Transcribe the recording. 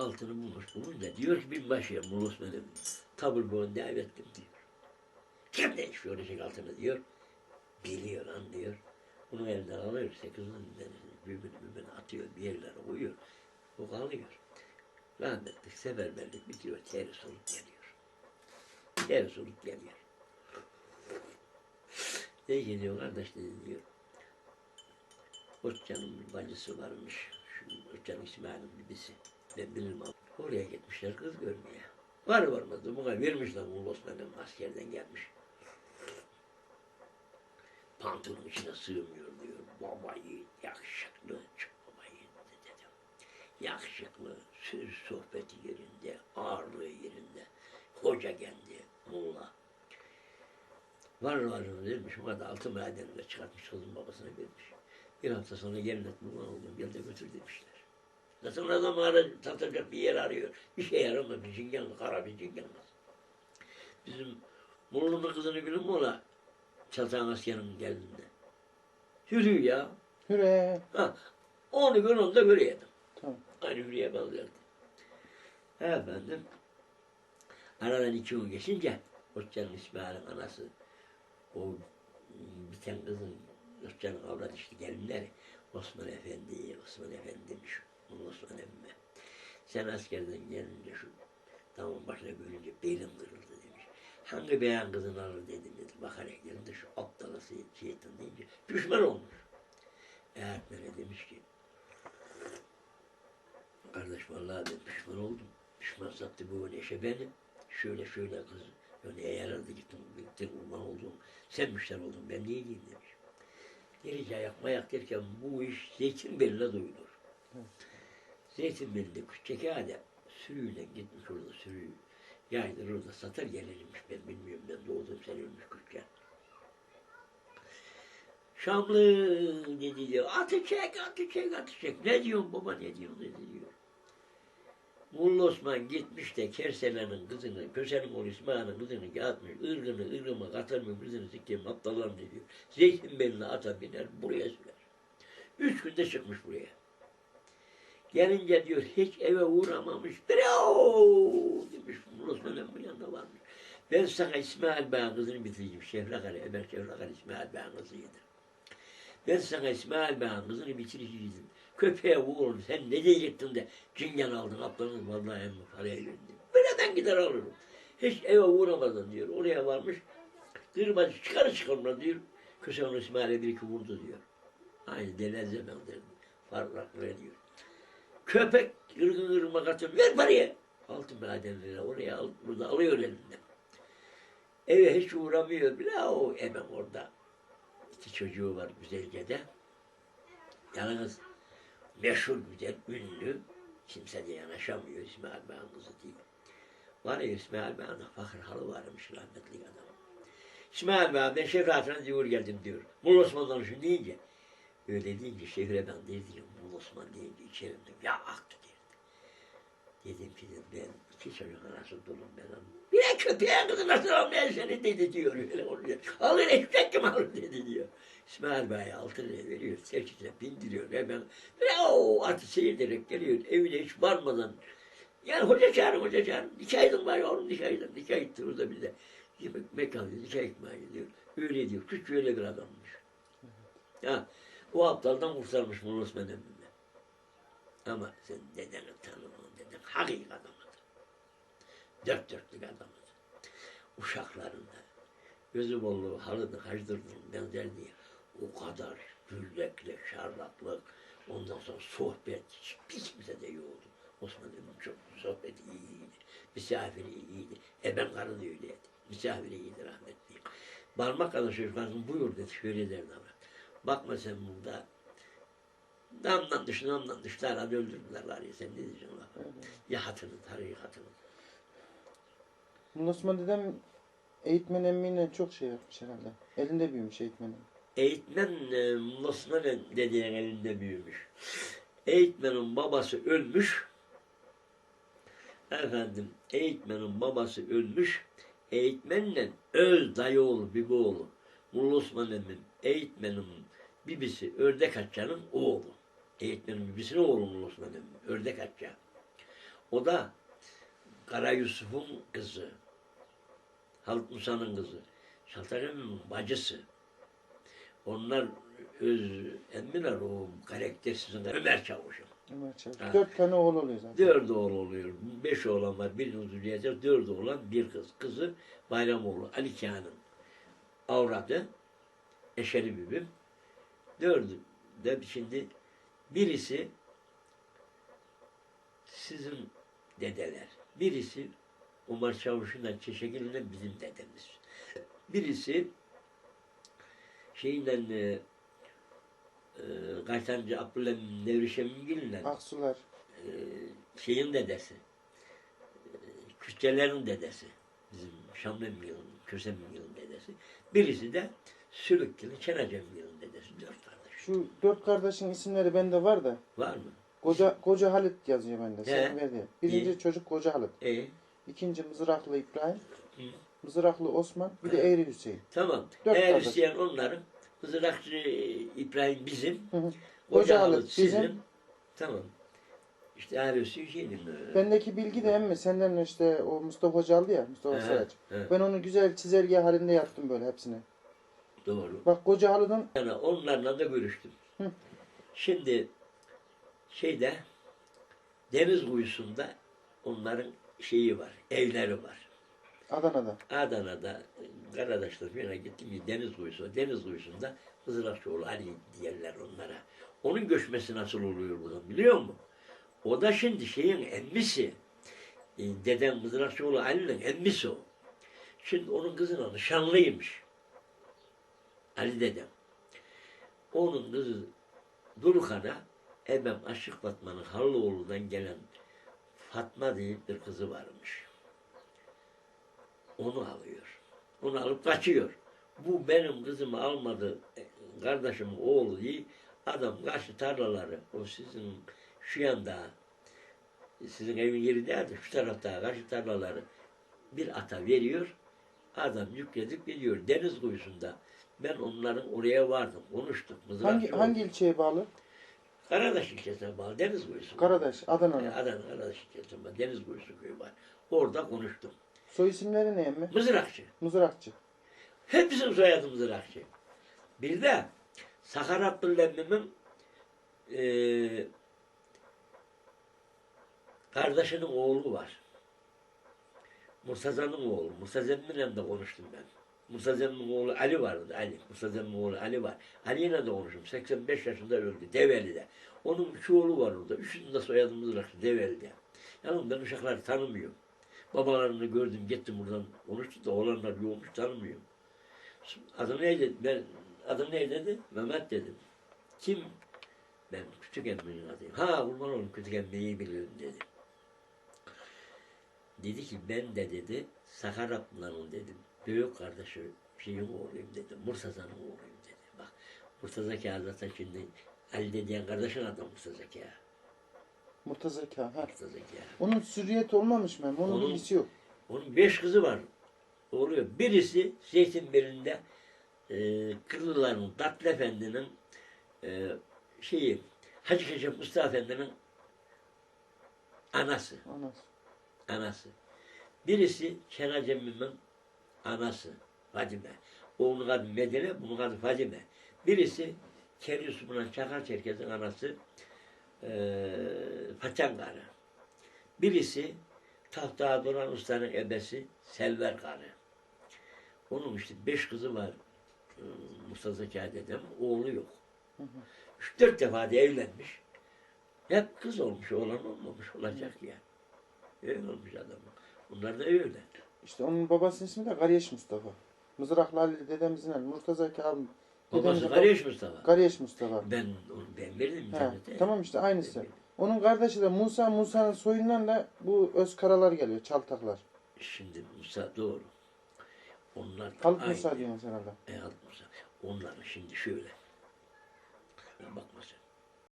altını bulmuş bulunca diyor ki binbaşıya Mulus benim tabur boyun davet ettim diyor. Kim demiş görecek altını diyor. Biliyor anlıyor. Bunu elinden alıyor. Sekizin derisini birbirine birbirine atıyor. Bir yerlere koyuyor. O kalıyor. Rahmetlik seferberlik bitiyor. Teri soluk geliyor. Teri soluk geliyor. Ne geliyor kardeş dedi diyor. Hoşcan'ın bir bacısı varmış. Hoşcan'ın İsmail'in birisi. Ben bilirim ama. Oraya gitmişler kız görmeye. Var varmaz da buna vermişler bu Osman'ın askerden gelmiş. Pantolonun içine sığmıyor diyor. Baba yiğit, yakışıklı, çok baba yiğit dedim. Yakışıklı, söz sohbeti yerinde, ağırlığı yerinde. Hoca kendi, mulla. Var var vermiş, o kadar altın madeninde çıkartmış kızın babasına vermiş. Bir hafta sonra gelin et mulla oldum, gel de götür demişler. Zaten adam arıyor, satacak bir yer arıyor. Bir şey yaramaz, bir cingen, kara bir cingen. Bizim Muğla'nın kızını mi ola? Çatan askerin geldiğinde. Hürü ya. Hüre. Ha, onu gün onda göreydim. Tamam. Aynı Hürü'ye benzerdi. He efendim. Aradan iki gün geçince Hoşça'nın İsmail'in anası o biten kızın Hoşça'nın avrat işte gelinleri Osman Efendi, Osman Efendi Osman emme. Sen askerden gelince şu damın başına görünce belim kırıldı demiş. Hangi beyan kızını alır dedim dedi. Bakarak gelinde şu aptalası şeytan deyince düşman olmuş. Öğretmene demiş ki Kardeş vallahi ben pişman oldum. Pişman sattı bu neşe beni. Şöyle şöyle kız. Neye yaradı gittim, gittim kurban oldum. Sen müşter oldun, ben niye diyeyim demiş. Delice ayak mayak derken bu iş Zeytinbeli'ne duyulur. Zeytinbeli'de küçük adam sürüyle gitmiş orada sürüyü. Yaydır orada satar gelirmiş ben bilmiyorum ben doğdum sen ölmüş küçükken. Şamlı dedi diyor. Atı çek, atı çek, atı çek. Ne diyorsun baba ne diyorsun dedi diyor. Molla Osman gitmiş de Kersele'nin kızını, Köse'nin oğlu İsmail'in kızını atmış, ırgını, ırgıma katırmış, kızını sikeyim, aptallarım diyor. Zeytinbeli'ne ata biner, buraya sürer. Üç günde çıkmış buraya. Gelince diyor hiç eve uğramamış. Bravo demiş. Osman'ın bu yanında varmış. Ben sana İsmail Bey'in kızını bitireceğim. Şefrak Ali, Ömer Şefrak Ali İsmail Bey'in kızıydı. Ben sana İsmail Bey'in kızını bitireceğim. Köpeğe vurur, sen ne diyecektin de cingen aldın, aptalın vallahi emmi paraya verdim. Nereden gider alırım. Hiç eve uğramadın diyor. Oraya varmış. Kırbacı çıkar çıkarma diyor. Köşeğin İsmail'e bir iki vurdu diyor. Aynı delezze benderdi. Farklı diyor. Köpek ırgın ırmak atıyor. Ver parayı. Altı madenleri oraya al, burada alıyor elinden. Eve hiç uğramıyor bile o hemen orada. İki çocuğu var güzelce Yalnız meşhur güzel, ünlü, kimse de yanaşamıyor İsmail Bey'in kızı değil. Var ya İsmail Bey'in fakir halı varmış rahmetli adam. İsmail Bey ben şefratına diyor geldim diyor. Mulla Osman'dan şu deyince. Öyle deyince şehre ben dedi Osman deyince içerimde ya aktı derdi. Dedim ki dedim, ben iki çocuk arası dolum ben onu. Bir de köpeğin kızı nasıl almaya seni dedi diyor. Öyle oluyor. Alır eşek kim alır dedi diyor. İsmail Bey altın veriyor. Serkisine bindiriyor. Hemen o atı seyirderek geliyor. Evine hiç varmadan. Yani hoca çağırın hoca çağırın. Nikah edin var ya oğlum nikah edin. Nikah etti orada bir de. Yemek mekan diyor. Nikah ekmeği diyor. Öyle diyor. Küçük öyle bir adammış. Ha, o aptaldan kurtarmış Murat Osman emmimi. Ama sen dedeni tanımam deden. Hakik adamıdı. Dört dörtlük adamıdı. Uşaklarında. Gözü bolluğu, halıdı, hacdırdım benzer diye. O kadar güllekle, şarlaklık, ondan sonra sohbet hiç kimse de yoktu. Osman Emin çok sohbeti iyiydi. Misafiri iyiydi. E ben karı da öyleydi. Misafiri iyiydi rahmetli. Parmak kadar çocuklarım buyur dedi şöyle derdi ama. Bakma sen burada damdan düştü, damdan düştü, herhalde öldürdüler var ya sen ne diyeceksin lafa? Ya hatını, tarikatını. Osman dedem eğitmen emmiyle çok şey yapmış herhalde. Elinde büyümüş eğitmenin. Eğitmen e, Osman dediğin elinde büyümüş. Eğitmenin babası ölmüş. Efendim, eğitmenin babası ölmüş. Eğitmenle öz dayı oğlu, bibi oğlu. Mulla Osman emmin, eğitmenin bibisi Ördek Atça'nın oğlu. Eğitmenin bibisinin oğlu Mulla Osman emmin, Ördek Atça. O da Kara Yusuf'un kızı. Halit Musa'nın kızı. Şaltak Emmi'nin bacısı. Onlar öz emmiler o karaktersizin Ömer Çavuş'un. Ömer Çavuş. Ha. Dört tane oğul oluyor zaten. Dört oğul oluyor. Beş oğlan var. Birini Züliyet'e dört oğlan bir kız. Kızı Bayramoğlu Ali Kağan'ın avradı. Eşeri Bibim. Dördü de şimdi birisi sizin dedeler. Birisi Umar Çavuş'un Çeşekili'nden bizim dedemiz. Birisi şeyinden e, e, Kaytancı Abdülhamid Nevrişemgil'le Aksular. e, şeyin dedesi. E, Küçelerin dedesi. Bizim Şamlı Emgil'in, Kösem Emgil'in dedesi. Birisi de Sülükkili, Çenece Emgil'in dedesi. Dört kardeş. Şu dört kardeşin isimleri bende var da. Var mı? Koca, Koca Halit yazıyor bende. Sen He. ver diye. Birinci İyi. çocuk Koca Halit. E, İkinci Mızraklı İbrahim. Hı. Mızraklı Osman. Bir de Eğri Hüseyin. tamam. Dört Eğer kardeş. isteyen onların Mızrakçı İbrahim bizim. Hı hı. Koca Halit sizin. Tamam. İşte Eğer Hüseyin'in. e, Bendeki bilgi de emmi senden işte o Mustafa Hoca aldı ya Mustafa he, Saraç. he, Ben onu güzel çizelge halinde yaptım böyle hepsine. Doğru. Bak Koca Halı'nın Yani onlarla da görüştüm. Hı. Şimdi şeyde deniz kuyusunda onların şeyi var, evleri var. Adana'da. Adana'da Karadaş'ta bir gittim ki deniz kuyusu, var. deniz kuyusunda Hızırakçıoğlu Ali diyorlar onlara. Onun göçmesi nasıl oluyor buradan biliyor musun? O da şimdi şeyin emmisi. E, Dedem Hızırakçıoğlu Ali'nin emmisi o. Şimdi onun kızının nişanlıymış. Ali dedem. Onun kızı Dulkan'a Ebem Aşık Fatma'nın Hallıoğlu'dan gelen Fatma diye bir kızı varmış. Onu alıyor. Onu alıp kaçıyor. Bu benim kızımı almadı. e, Kardeşimin oğlu diye adam karşı tarlaları o sizin şu yanda sizin evin yeri değil de şu tarafta karşı tarlaları bir ata veriyor. Adam yükledip gidiyor deniz kuyusunda. Ben onların oraya vardım, konuştuk. Hangi mızrakçı hangi ilçeye bağlı? Karadaş ilçesine bağlı deniz kuyusu. Karadaş, E, Adana'da. Adana Karadaş ilçesine bağlı deniz kuyusu köyü var. Orada konuştum. Soy isimleri ne emmi? Mızrakçı. Mızrakçı. Hepsinin soyadı Mızrakçı. Bir de Sakar Abdülhamid'in eee kardeşinin oğlu var. Murtaza'nın oğlu. Emmi'yle de konuştum ben. Murtaza'nın oğlu Ali vardı. Ali. Murtaza'nın oğlu Ali var. Ali'yle de konuştum. 85 yaşında öldü. Develi'de. Onun üç oğlu var orada. Üçünün de soyadı Mızrakçı. Develi'de. Yalnız ben uşakları tanımıyorum. Babalarını gördüm. Gittim buradan konuştuk da oğlanlar yoğunmuş tanımıyorum. Adı neydi? Ben, adı ne dedi? Mehmet dedim. Kim? Ben küçük emmimin adıyım. Ha kurban oğlum küçük emmiyi biliyorum dedi. Dedi ki ben de dedi Sakar Abdullah'ın dedim. Büyük kardeşi şeyin oğluyum dedim. Murtaza'nın oğluyum dedi. Bak Murtaza Kağıt zaten şimdi Ali dediğin kardeşin adı Murtaza Kağıt. Murtaza. Ha. Murtaza Kağıt. Onun sürriyet olmamış mı? Onun Onun- bilgisi yok. Onun beş kızı var. Oluyor. Birisi Zeytinbeli'nde e, Kırlıların Tatlı Efendi'nin e, şeyi Hacı Keşef Mustafa Efendi'nin anası. Anası. Anası. Birisi Kenan Cemil'in anası. Fadime. Onun adı Medine, bunun adı Fadime. Birisi Ker Yusuf'un Çakar Çerkez'in anası e, Paçan Karı. Birisi Tahta Duran Usta'nın ebesi Selver Karı. Onun işte beş kızı var. Mustafa Zeki dedem. Oğlu yok. Hı hı. Üç dört defa da evlenmiş. Hep kız olmuş, oğlan olmamış. Olacak ya. Öyle olmuş adamın. Bunlar da öyle. İşte onun babasının ismi de Gariyeş Mustafa. Mızraklı Ali dedemizin adı. Murtaza Kağan. Babası Kardeş Mustafa. Gariyeş Mustafa. Ben onu ben verdim He, internete. tamam işte aynısı. Onun kardeşi de Musa. Musa'nın soyundan da bu Özkaralar geliyor. Çaltaklar. Şimdi Musa doğru. Onlar Halit. Musa diyorsun sen herhalde. E, Halit Musa. Onların şimdi şöyle. Ya Bak mesela.